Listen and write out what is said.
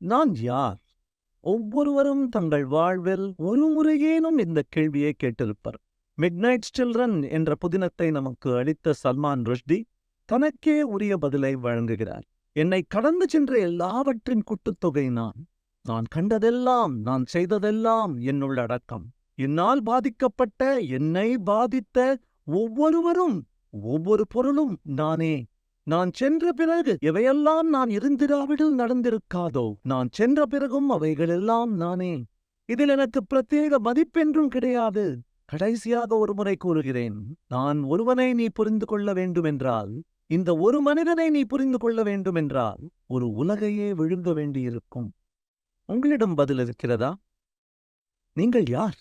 நான் யார்? ஒவ்வொருவரும் தங்கள் வாழ்வில் ஒரு முறையேனும் இந்த கேள்வியை கேட்டிருப்பர். மிட்நைட் சில்ட்ரன் என்ற புதினத்தை நமக்கு அளித்த சல்மான் ருஷ்டி தனக்கே உரிய பதிலை வழங்குகிறார். என்னை கடந்து சென்ற எல்லாவற்றின் குட்டுத்தொகை நான். நான் கண்டதெல்லாம் நான் செய்ததெல்லாம் என்னுள் அடக்கம் என்னால் பாதிக்கப்பட்ட என்னை பாதித்த ஒவ்வொருவரும் ஒவ்வொரு பொருளும் நானே. நான் சென்ற பிறகு இவையெல்லாம் நான் இருந்திராவிடில் நடந்திருக்காதோ நான் சென்ற பிறகும் அவைகளெல்லாம் நானே. இதில் எனக்கு பிரத்யேக மதிப்பென்றும் கிடையாது. கடைசியாக ஒரு முறை கூறுகிறேன் நான் ஒருவனை நீ புரிந்து கொள்ள வேண்டுமென்றால் இந்த ஒரு மனிதனை நீ புரிந்து கொள்ள வேண்டுமென்றால் ஒரு உலகையே விழுங்க வேண்டியிருக்கும். உங்களிடம் பதில் இருக்கிறதா? நீங்கள் யார்?